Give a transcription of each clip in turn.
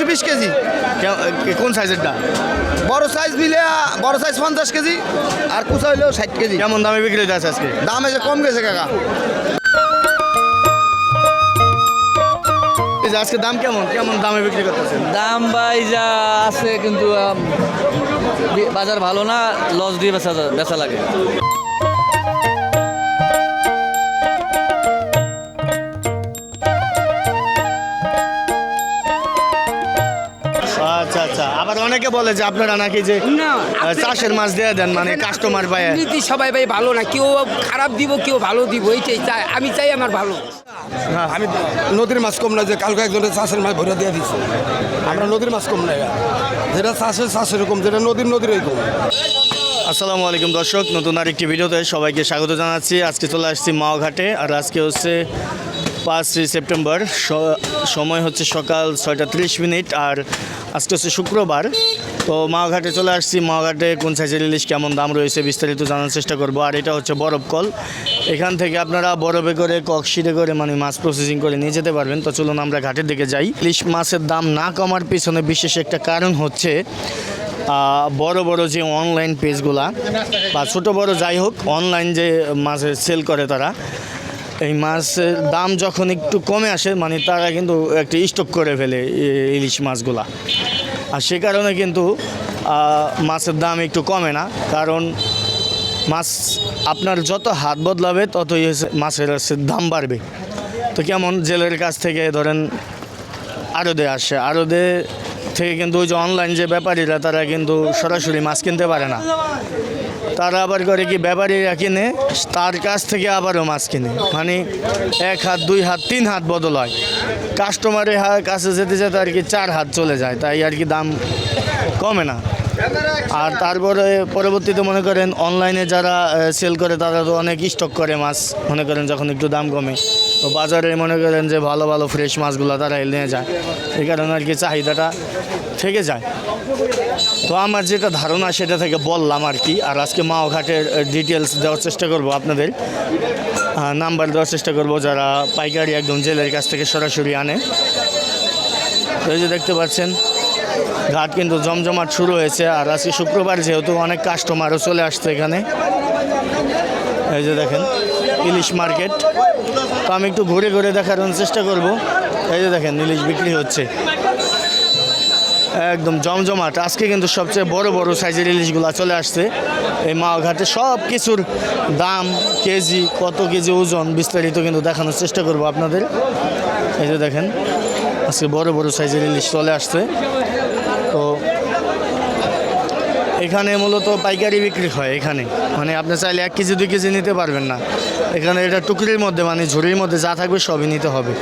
একশো বিশ কেজি। কে- কোন সাইজেরটা বড় সাইজ মিলে বড় সাইজ পঞ্চাশ কেজি আর কুচা হইলেও ষাট কেজি। কেমন দামে বিক্রি হচ্ছে আজকে? দাম এসে কম গেছে কাকা। আজকে দাম কেমন? কেমন দামে বিক্রি করতেছেন দাম ভাই যা আছে কিন্তু বাজার ভালো না লস দিয়ে বেচা বেচা লাগে। অনেকে বলে যে আপনারা নাকি যে চাষের মাছ দিয়ে দেন মানে কাস্টমার পায়। নীতি সবাই ভাই ভালো না কেউ খারাপ দিব কেউ ভালো দিব এইটাই চাই। আমি চাই আমার ভালো। আমি নদীর মাছ কম না যে কালকে একজনের চাষের মাছ ভরে দিয়ে দিচ্ছে আমরা নদীর মাছ কম না যেটা চাষের চাষের কম যেটা নদীর নদীর কম। আসসালামু আলাইকুম দর্শক নতুন আরেকটি ভিডিওতে সবাইকে স্বাগত জানাচ্ছি। আজকে চলে আসছি মাওঘাটে আর আজকে হচ্ছে পাঁচই সেপ্টেম্বর সময় হচ্ছে সকাল ছয়টা ত্রিশ মিনিট আর আজকে হচ্ছে শুক্রবার। তো মাওঘাটে চলে আসছি। মাওঘাটে কোন সাইজের ইলিশ, কেমন দাম রয়েছে বিস্তারিত জানার চেষ্টা করব। আর এটা হচ্ছে বরফ কল। এখান থেকে আপনারা বরফে করে ককশিটে করে মানে মাছ প্রসেসিং করে নিয়ে যেতে পারবেন। তো চলুন আমরা ঘাটের দিকে যাই। ইলিশ মাছের দাম না কমার পিছনে বিশেষ একটা কারণ হচ্ছে বড় বড় যে অনলাইন পেজগুলা বা ছোট, বড় যাই হোক অনলাইন যে মাছের সেল করে তারা এই মাছের দাম যখন একটু কমে আসে মানে তারা কিন্তু একটা স্টক করে ফেলে ইলিশ মাছগুলা। আর সে কারণে কিন্তু মাছের দাম একটু কমে না। কারণ মাছ আপনার যত হাত বদলাবে, ততই মাছের দাম বাড়বে। তো কেমন জেলের কাছ থেকে ধরেন আড়দে আসে। আড়দে থেকে কিন্তু ওই যে অনলাইন যে ব্যাপারীরা, তারা কিন্তু সরাসরি মাছ কিনতে পারে না। তারা আবার করে কি ব্যাপারীরা কিনে, তার কাছ থেকে আবারও মাছ কিনে। মানে এক হাত, দুই হাত, তিন হাত বদল হয়। কাস্টমারের কাছে যেতে যেতে আর কি চার হাত চলে যায়, তাই আর কি দাম কমে না। আর তারপরে পরবর্তীতে মনে করেন অনলাইনে যারা সেল করে, তারা তো অনেক স্টক করে মাছ। মনে করেন যখন একটু দাম কমে, তো বাজারে মনে করেন যে ভালো ভালো ফ্রেশ মাছগুলো তারা নিয়ে যায়। এই কারণে আর কি চাহিদাটা থেকে যায়। তো আমার যেটা ধারণা সেটা থেকে বললাম আর কি। আর আজকে মাওঘাটের ডিটেলস দেওয়ার চেষ্টা করব আপনাদের। নাম্বার দেওয়ার চেষ্টা করব যারা পাইকারি একদম জেলের কাছ থেকে সরাসরি আনে। তো এই যে দেখতে পাচ্ছেন, ঘাট কিন্তু জমজমাট শুরু হয়েছে। আর আজকে শুক্রবার যেহেতু অনেক কাস্টমারও চলে আসছে এখানে। এই যে দেখেন, ইলিশ মার্কেট। তো আমি একটু ঘুরে ঘুরে দেখানোর চেষ্টা করব। এই যে দেখেন, ইলিশ বিক্রি হচ্ছে। একদম জমজমাট। আজকে কিন্তু সবচেয়ে বড় বড় সাইজের ইলিশগুলো চলে আসছে। এই মাওঘাটে সব কিছুর দাম, কেজি, কত কেজি ওজন বিস্তারিত কিন্তু দেখানোর চেষ্টা করব আপনাদের। এই যে দেখেন, আজকে বড় বড় সাইজের ইলিশ চলে আসছে। তো এখানে মূলত পাইকারি বিক্রি হয় এখানে। মানে আপনি চাইলে এক কেজি, দুই কেজি নিতে পারবেন না। এখানে এটা টুকরির মধ্যে মানে ঝুড়ির মধ্যে যা থাকবে সবই নিতে হবে।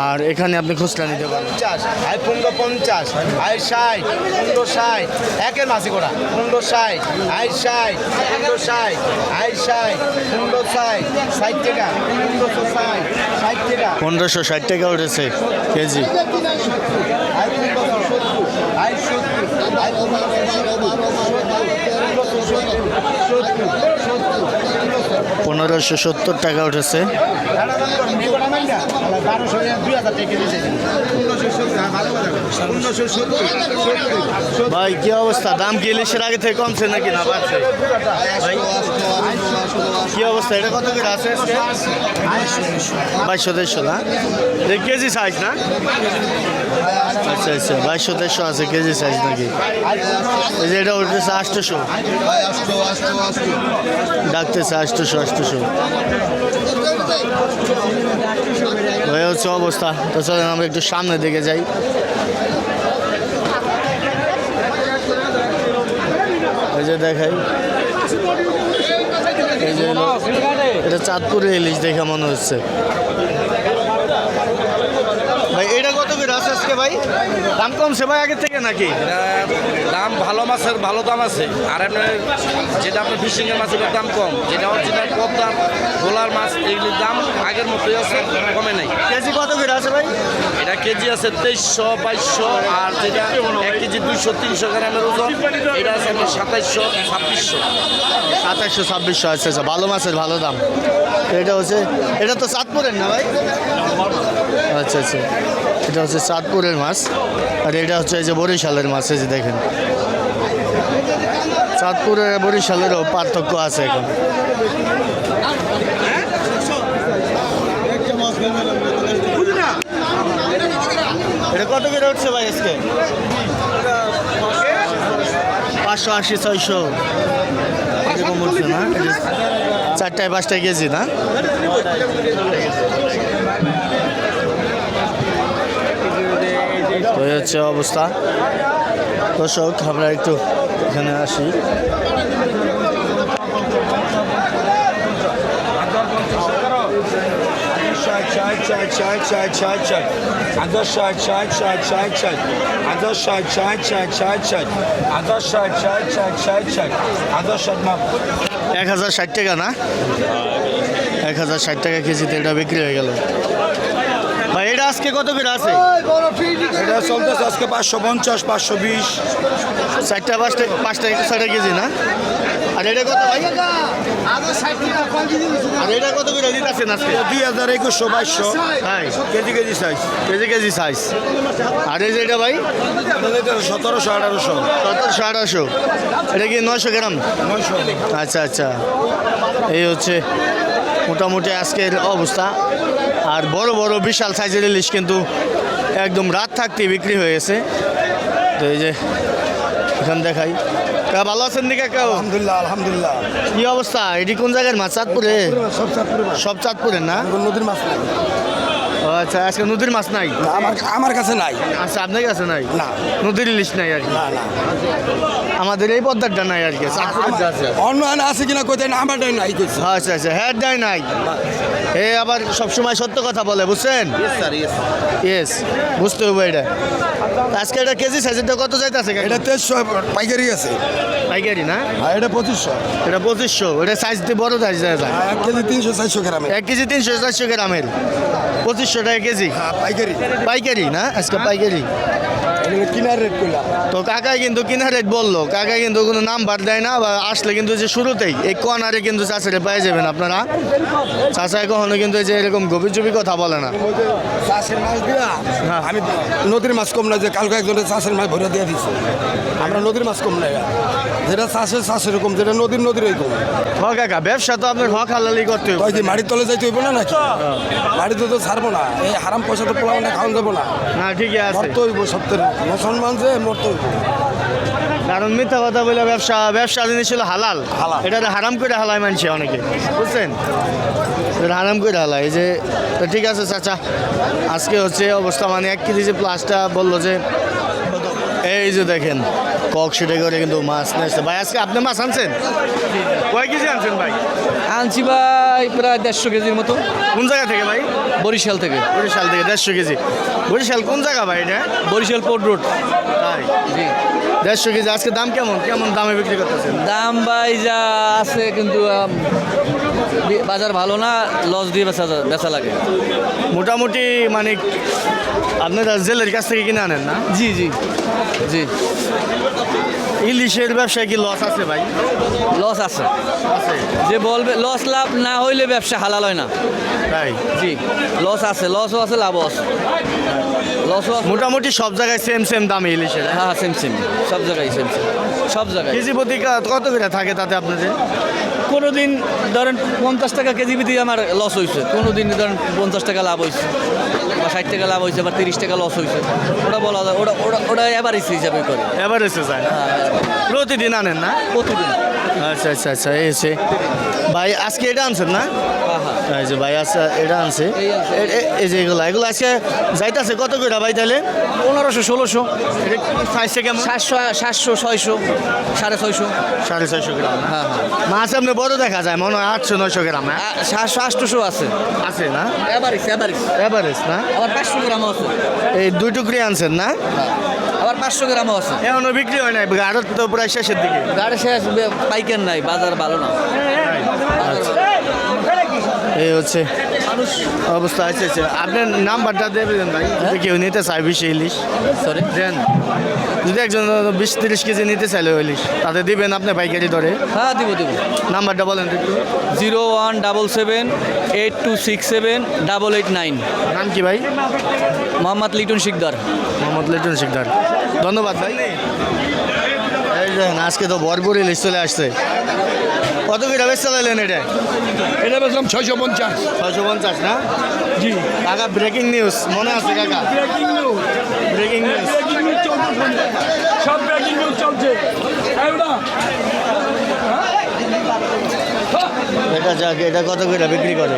আর এখানে আপনি খুচরা নিতে পারেন পঞ্চাশ পনেরো পঞ্চাশ আই ষাট পনেরো ষাট একের মাসি করা পনেরো ষাট আই ষাট পনেরো ষাট পনেরো ষাট ষাট টাকা পনেরোশো ষাট ষাট টাকা পনেরোশো ষাট টাকা উঠেছে কেজি পনেরোশো সত্তর টাকা উঠেছে সত্তর ভাই, কি অবস্থা? দাম কি ইলিশের আগে থেকে কমছে নাকি না বাড়ছে? কি অবস্থা? এটা কত করে আছে বাইশশো দেড়শো না? কেজি সাইজ না? আচ্ছা আচ্ছা বাইশশো দেড়শো আছে, কেজি সাইজ নাকি? এই যে এটা উঠতেছে আটশোশো ডাকতেছে আটশোশো আটশোশো হয়ে হচ্ছে অবস্থা। তো চলেন আমরা একটু সামনের দিকে যাই। এই যে দেখাই। এই এটা চাঁদপুরে ইলিশ দেখে মনে হচ্ছে। ভাই এটা কত করে আছে আজকে ভাই? দাম কমছে ভাই আগের থেকে নাকি? দাম ভালো মাছের ভালো দাম আছে। আর আপনার যেটা আপনার ফিশিংয়ের মাছের দাম কম। যেটা অরিজিনাল পদ্মার ভোলার মাছ এগুলির দাম আগের মতোই আছে কমে নাই। কেজি কত করে আছে ভাই? এটা কেজি আছে তেইশশো, বাইশশো, আর যেটা এক কেজি দুইশো, তিনশো গ্রামের ওজন, এটা আছে আপনার সাতাইশশো, ছাব্বিশশো। সাতাশশো ছাব্বিশশো আচ্ছা আচ্ছা ভালো মাছের, ভালো দাম। এটা হচ্ছে, এটা তো চাঁদপুরের না ভাই? আচ্ছা আচ্ছা এটা হচ্ছে চাঁদপুরের মাছ, আর এটা হচ্ছে এই যে বরিশালের মাছ, এই যে দেখেন। চাঁদপুরের, বরিশালেরও পার্থক্য আছে এখন এটা কত করে উঠছে ভাই আজকে? পাঁচশো আশি, ছয়শো। এরকম উঠছে না? চারটায় পাঁচটায় কেজি না? তো হচ্ছে অবস্থা। দর্শক, আমরা একটু এখানে আসি। ষাট ষাট ষাট ষাট ষাট আদর ষাট ষাট ষাট ষাট ষাট আদর ষাট ষাট ষাট ষাট ষাট আদর ষাট ষাট ষাট ষাট ষাট আদর ষাট মাপ এক হাজার ষাট টাকা না এক হাজার ষাট টাকা কেজিতে এটা বিক্রি হয়ে গেল ভাই এটা আজকে কত করে আছে? এটা চলতেছে আজকে পাঁচশো পঞ্চাশ পাঁচশো বিশ। চারটা পাঁচটা পাঁচটা ছয়টা কেজি না? আর এটা কত ভাই? আর এটা কত করে দিতেছেন আজকে? দুই হাজার একুশশো বাইশশো। ভাই। KG KG size KG KG size আর এই যে এটা ভাই? সতেরোশো আঠারোশো। সতেরোশো আঠারোশো। এটা কি নয়শো গ্রাম? নয়শো। আচ্ছা আচ্ছা। এই হচ্ছে মোটামুটি আজকের অবস্থা। আর বড় বড় বিশাল সাইজের ইলিশ কিন্তু একদম রাত থাকতে বিক্রি হয়ে গেছে। তো এই যে এখানে দেখাই। কা ভালো আছেন দিকে কেউ? আলহামদুলিল্লাহ আলহামদুলিল্লাহ। কি অবস্থা? এটি কোন জায়গার মাছ? চাঁদপুরে? সব চাঁদপুরে সব না? নদীর মাছ আচ্ছা আজকে নদীর মাছ নাই? আমার আমার কাছে নাই। আচ্ছা আপনার কাছে নাই? না। নদীর ইলিশ নাই আর কি। না না। আমাদের এই পদ্মারটা নাই আর কি অন্য আছে কিনা কোথায় না আমারটাই নাই আচ্ছা আচ্ছা হ্যাঁ নাই। এ আবার সবসময় সত্য কথা বলে বুঝছেন? ইয়েস বুঝতে হবে এটা। আজকে এটা কেজি সাইজটা কত যাইতেছে এটা তেইশশো পাইকারি আছে। পাইকারি না? আর এটা পঁচিশশো। এটা পঁচিশশো এটা সাইজ দিয়ে বড় সাইজ যায় আর এক কেজি তিনশো চারশো গ্রামে এক কেজি তিনশো চারশো গ্রামের। পঁচিশশো টাকা কেজি। হ্যাঁ পাইকারি। পাইকারি না? আজকে পাইকারি। কিনার রেট করলাম তো কাকাই কিন্তু কিনা রেট বলল। কাকাই কিন্তু কোনো নাম্বার দেয় না বা আসলে কিন্তু যে শুরুতেই এই কর্নারে কিন্তু চাষারে পেয়ে যাবেন আপনারা। চাষায় কখনো কিন্তু যে এরকম গভীর চুপি কথা বলে না। চাষের মাছ দিয়া হ্যাঁ। আমি নদীর মাছ কম না যে কালকে একজনের চাষের মাছ ভরে দিয়ে দিচ্ছে আমরা নদীর মাছ কম নাই যেটা চাষের চাষ এরকম যেটা নদীর নদীর এরকম হ কাকা ব্যবসা তো আপনার হক হালালি করতে হবে। কয় কি মাটির তলে যাইতে হইব না নাকি? মাটিতে তো ছাড়বো না। এই হারাম পয়সা তো পোলা মানে খাওয়ান যাব না। না ঠিকই আছে। মরতে হইব সত্যের। মুসলমান যে মরতে। কারণ মিথ্যা কথা বলে ব্যবসা ব্যবসা জিনিস ছিল হালাল। এটা হারাম করে হালায় মানছে অনেকে বুঝছেন? এটা হারাম করে হালায় এই যে তো ঠিক আছে চাচা আজকে হচ্ছে অবস্থা মানে এক কেজি যে প্লাসটা বলল যে এই যে দেখেন কক সেটা করে কিন্তু মাছ নিয়েছে ভাই আজকে আপনি মাছ আনছেন? কয় কেজি আনছেন ভাই? আনছি ভাই প্রায় দেড়শো কেজির মতো। কোন জায়গা থেকে ভাই? বরিশাল থেকে। বরিশাল থেকে দেড়শো কেজি। বরিশাল কোন জায়গা ভাই এটা? Barisal port road. তাই? জি। দেড়শো কেজি আজকে দাম কেমন? কেমন দামে বিক্রি করতেছেন? দাম ভাই যা আছে কিন্তু বাজার ভালো না লস দিয়ে বেচা বেচা লাগে। মোটামুটি মানে আপনারা জেলের কাছ থেকে কিনে আনেন না? জি জি জি। ইলিশের ব্যবসায় কি লস আছে ভাই? লস আছে। যে বলবে লস লাভ না হইলে ব্যবসা হালাল হয় না। তাই? জি লস আছে লসও আছে লাভও আছে। লসও আছে। মোটামুটি সব জায়গায় সেম সেম দামে ইলিশের হ্যাঁ? হ্যাঁ সেম সেম সব জায়গায় সেম সেম সব জায়গায়। কেজি প্রতি কত করে থাকে তাতে আপনাদের? কোনো দিন ধরেন পঞ্চাশ টাকা কেজি বিধি আমার লস হয়েছে কোনো দিন ধরেন পঞ্চাশ টাকা লাভ হয়েছে ষাট টাকা লাভ হয়েছে বা তিরিশ টাকা লস হয়েছে। ওটা বলা যায় ওটা ওটা ওটা এভারেজ হিসাবে করে। অ্যাভারেজে যায়। হ্যাঁ প্রতিদিন আনেন না? প্রতিদিন। আচ্ছা আচ্ছা আচ্ছা এই হচ্ছে। ভাই আজকে এটা আনছেন না? হ্যাঁ হ্যাঁ। এই যে ভাই আচ্ছা এটা আনছে। এই যে এগুলো এগুলো আজকে যাইতেছে কত করে ভাই তাহলে? পনেরোশো ষোলোশো। সাইজটা কেমন? সাতশো সাতশো ছয়শো সাড়ে ছয়শো। সাড়ে ছয়শো গ্রাম হ্যাঁ হ্যাঁ। মাছ আপনি বড় দেখা যায় মনে হয় আটশো নয়শো গ্রাম? সাতশো আটশোশো আছে। আছে না? এভারেজ এভারেজ এভারেজ না? আবার পাঁচশো গ্রামও আছে। এই দুই টুকরি আনছেন না? আবার পাঁচশো গ্রামও আছে। এখনও বিক্রি হয় নাই আরও তো প্রায় শেষের দিকে। গাড়ি শেষ পাইকার নাই বাজার ভালো না। এই হচ্ছে অবস্থা আছে আছে আপনার নাম্বারটা দেবেন ভাই যদি কেউ নিতে চায় বিশ ইলিশ। সরি দেন। যদি একজন বিশ তিরিশ কেজি নিতে চাইলে ইলিশ তাতে দিবেন আপনি পাইকারি ধরে হ্যাঁ দিব দিব। নাম্বারটা বলেন একটু। Zero one double seven eight two six seven double eight nine. নাম কি ভাই? মোহাম্মদ লিটন শিকদার। মোহাম্মদ লিটন শিকদার। ধন্যবাদ ভাই। এই দেখেন আজকে তো ভরপুর ইলিশ চলে আসছে। কত করে বেশ চালাইলেন এটা? এটা বেশলাম ছয়শো পঞ্চাশ। ছয়শো পঞ্চাশ না? জি। কাকা ব্রেকিং নিউজ মনে আছে কাকা? ব্রেকিং নিউজ সব ব্রেকিং নিউজ চলছে। এটা যাক এটা কত করে বিক্রি করে?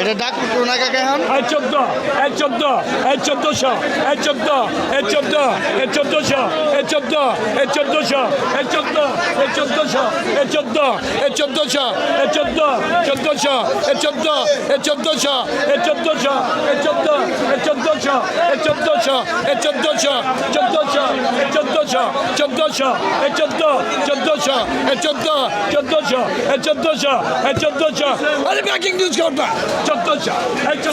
এটা ডাক না কাকা এখন এই চোদ্দ এই চোদ্দ এই চোদ্দশো এই চোদ্দ এই চোদ্দ এই চোদ্দশো এই চোদ্দ এই চোদ্দশো এই চোদ্দ এই চোদ্দশো এই চোদ্দ এই চোদ্দশো এই চোদ্দ চোদ্দশো এই চোদ্দ এই চোদ্দশো এই চোদ্দশো এই চোদ্দ এই চোদ্দশো এই চোদ্দশো এ চোদ্দশো চোদ্দশো এ চোদ্দশো চোদ্দশো এ চোদ্দ চোদ্দশো এ চোদ্দ চোদ্দশো এ চোদ্দশো এ চোদ্দশো। আরে ব্রেকিং নিউজ কোনটা চোদ্দশো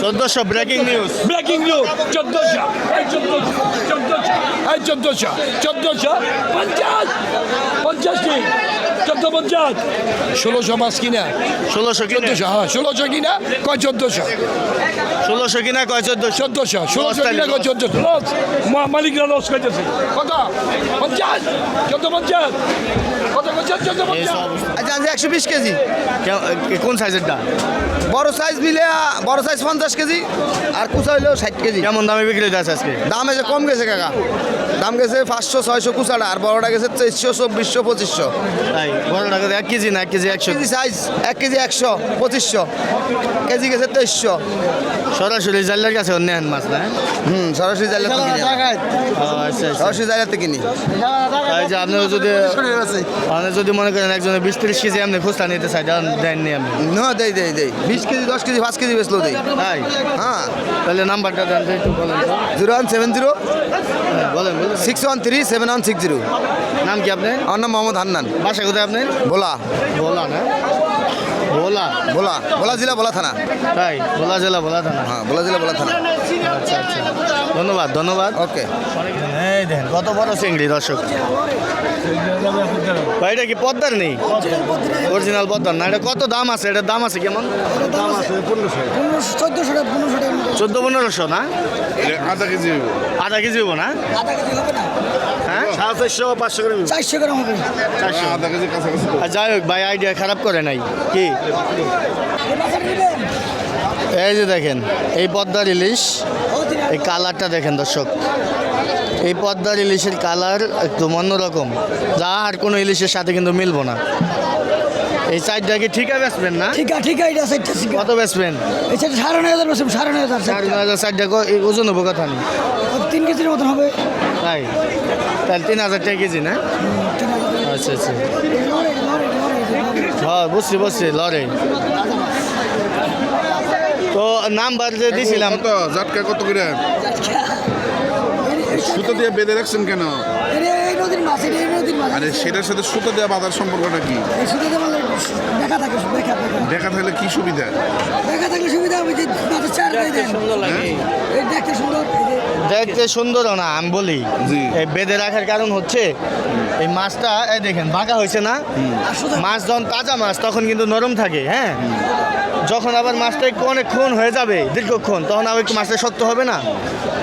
চোদ্দশো। ব্রেকিং নিউজ ব্রেকিং নিউজ চোদ্দশো এই চোদ্দশো চোদ্দশো এই চোদ্দশো চোদ্দশো পঞ্চাশ। পঞ্চাশ। ষোলোশো মাস কিনা? ষোলোশো চোদ্দশো হ্যাঁ ষোলোশো কিনা? কয় চোদ্দশো? ষোলোশো কিনা কয় চোদ্দ চোদ্দশো ষোলোশো কিনা কয় চোদ্দশো? মালিকরা লস করতেছে কত? পঞ্চাশ? চোদ্দ পঞ্চাশ? আচ্ছা আচ্ছা একশো বিশ কেজি। কে- কোন সাইজেরটা বড় সাইজ মিলে বড় সাইজ পঞ্চাশ কেজি আর কুচা হইলেও ষাট কেজি। কেমন দামে বিক্রি হচ্ছে আজকে? দাম এসে কম গেছে কাকা। দাম গেছে পাঁচশো ছয়শো কুচাটা আর বড়টা গেছে তেইশশো চব্বিশশো পঁচিশশো। তাই বড় টাকা এক কেজি না এক কেজি একশো? কেজি সাইজ এক কেজি একশো পঁচিশশো। কেজি গেছে তেইশশো। সরাসরি জালের কাছে নেন মাছ না? হুম সরাসরি। ও, আচ্ছা আচ্ছা। সরাসরি জাইলে কিনি। যে আপনি যদি আপনি যদি মনে করেন একজনে বিশ তিরিশ কেজি আপনি খুচরা নিতে চাই দেন দেননি আপনি? না দেই দেই দেই। বিশ কেজি দশ কেজি পাঁচ কেজি বেচলো দেই। তাই? হ্যাঁ। তাহলে নাম্বারটা দেন তো একটু বলেন জিরো ওয়ান সেভেন জিরো হ্যাঁ, বলেন বলেন। Six one three seven one six zero. নাম কি আপনার? আমার নাম মোহাম্মদ হান্নান। বাসা কোথায় আপনার? ভোলা। ভোলা না? ভোলা। ভোলা। ভোলা জেলা ভোলা থানা। তাই ভোলা জেলা ভোলা থানা। হ্যাঁ ভোলা জেলা ভোলা থানা। আচ্ছা আচ্ছা। ধন্যবাদ ধন্যবাদ। ওকে। এই দেখেন কত বড় চিংড়ি দর্শক। ভাই এটা কি পদ্মার নেই? অরিজিনাল পদ্মার না এটা কত দাম আছে? এটার দাম আছে কেমন? দাম আছে চোদ্দোশো পনেরোশো টাকা চোদ্দ পনেরোশো না? আধা কেজি আধা কেজি হব। না আধা কেজি হবে। না হ্যাঁ যাই হোক ভাই আইডিয়া খারাপ করে নাই। কি? এই যে দেখেন এই পদ্মার ইলিশ এই কালারটা দেখেন দর্শক। এই পদ্মার ইলিশের কালার একটু অন্যরকম। যা আর কোনো ইলিশের সাথে কিন্তু মিলবো না। এই সাইডটা কি ঠিকা বেচবেন না? ঠিক আছে ঠিক আছে এটা সাইডটা ঠিক। কত বেচবেন? আছে এটা সাড়ে নয় হাজার বসে সাড়ে নয় হাজার চার হাজার সাইডটা ওজন হব কথা নেই তিন কেজির মতন হবে। তাই? তাহলে তিন হাজার টাকা কেজি না? আচ্ছা আচ্ছা। হ্যাঁ বুঝছি বুঝছি লরে তো নাম্বার যে দিছিলাম তো জাটকা কত করে? সুতো দিয়ে বেঁধে রাখছেন কেন? এই নদীর মাছ এটা এই নদীর মাছ আরে সেটার সাথে সুতো দেওয়া বাঁধার সম্পর্কটা কি? এই দেখা থাকে দেখা দেখা দেখা থাকলে কি সুবিধা? দেখা থাকলে সুবিধা হবে যে মাছের চার গায়ে দেন সুন্দর লাগে। এই দেখতে সুন্দর। দেখতে সুন্দর না আমি বলি। এই বেঁধে রাখার কারণ হচ্ছে এই মাছটা এই দেখেন বাঁকা হয়েছে না? মাছ যখন তাজা মাছ তখন কিন্তু নরম থাকে হ্যাঁ? যখন আবার মাছটা একটু অনেকক্ষণ হয়ে যাবে, দীর্ঘক্ষণ, তখন আবার একটু মাছটা শক্ত হবে না?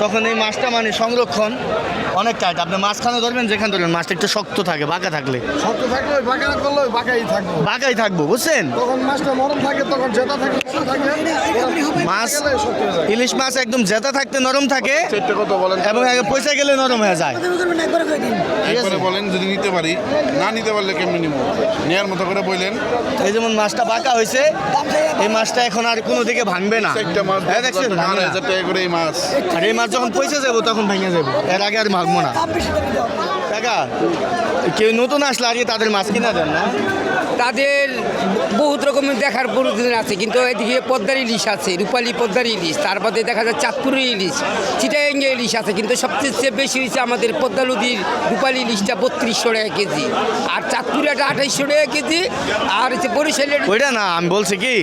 তখন এই মাছটা মানে সংরক্ষণ। অনেক টাইট আপনি মাঝখানে ধরবেন যেখানে ধরবেন মাছটা একটু শক্ত থাকে বাঁকা থাকলে। শক্ত থাকলে ওই বাঁকা করলে ওই বাঁকাই থাকব। বাঁকাই থাকব বুঝছেন? তখন মাছটা নরম থাকে তখন জেতা থাকে মাছ ইলিশ মাছ একদম জেতা থাকতে নরম থাকে বলেন। এবং পয়সা গেলে নরম হয়ে যায়। বলেন যদি নিতে পারি না নিতে পারলে কেমনি নিব? নেয়ার মতো করে বললেন এই যেমন মাছটা বাঁকা হয়েছে এই মাছটা এখন আর কোনো দিকে ভাঙবে না। মাছ দেখছেন মাছ। আর এই মাছ যখন পয়সা যাব তখন ভেঙে যাব। এর আগে আর ভাঙবো না। টাকা কেউ নতুন আসলে আজকে তাদের মাছ কিনা দেন না? তাদের বহুত রকমের দেখার প্রয়োজন আছে কিন্তু এদিকে পদ্মার ইলিশ আছে রূপালী পদ্মার ইলিশ তারপরে দেখা যায় চাঁদপুরের ইলিশ চিটাঙ্গে ইলিশ আছে কিন্তু সবচেয়ে বেশি হয়েছে আমাদের পদ্মা নদীর রূপালী ইলিশটা বত্রিশশো টাকা কেজি আর চাঁদপুরেটা আঠাইশশো টাকা কেজি আর হচ্ছে বরিশালের ওইটা না আমি বলছি কি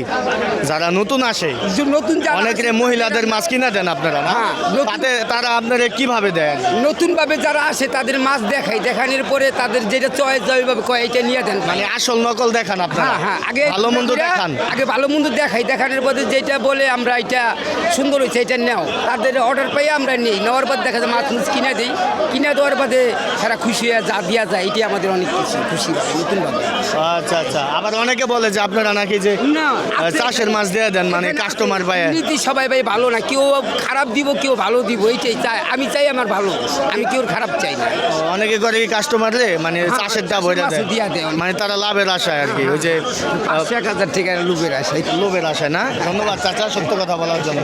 যারা নতুন আসে নতুন অনেকে মহিলাদের মাছ কিনা দেন আপনারা হ্যাঁ, তারা আপনারা কীভাবে দেন? নতুনভাবে যারা আসে তাদের মাছ দেখাই দেখানোর পরে তাদের যেটা চয়েস ওইভাবে কয় এটা নিয়ে দেন। মানে আসল নকল দেখান আপনারা। হ্যাঁ হ্যাঁ আগে ভালো মন্দ দেখান। আগে ভালো মন্দ দেখাই দেখানোর পরে যেটা বলে আমরা এটা সুন্দর হয়েছে এটা নেও। তাদের অর্ডার পাই আমরা নিই নেওয়ার পর দেখা যায় মাছ মুছ কিনে দিই। কিনে দেওয়ার বাদে সারা খুশি হয়ে যা দেওয়া যায় এটি আমাদের অনেক খুশি লাগে নতুনভাবে আচ্ছা আচ্ছা। আবার অনেকে বলে যে আপনারা নাকি যে না, চাষের মাছ দিয়ে দেন মানে কাস্টমার পায়। নীতি সবাই ভাই ভালো না কেউ খারাপ দিব কেউ ভালো দিব এইটাই চাই। আমি চাই আমার ভালো আমি কেউ খারাপ চাই না। অনেকে করে কি কাস্টমারে মানে চাষের দাম বইটা দেয় দিয়া দেয়। মানে তারা লাভের আশায় আর কি ওই যে এক হাজার ঠিকানা লোভের আশায়। লোভের আশায় না? ধন্যবাদ চাচা সত্য কথা বলার জন্য।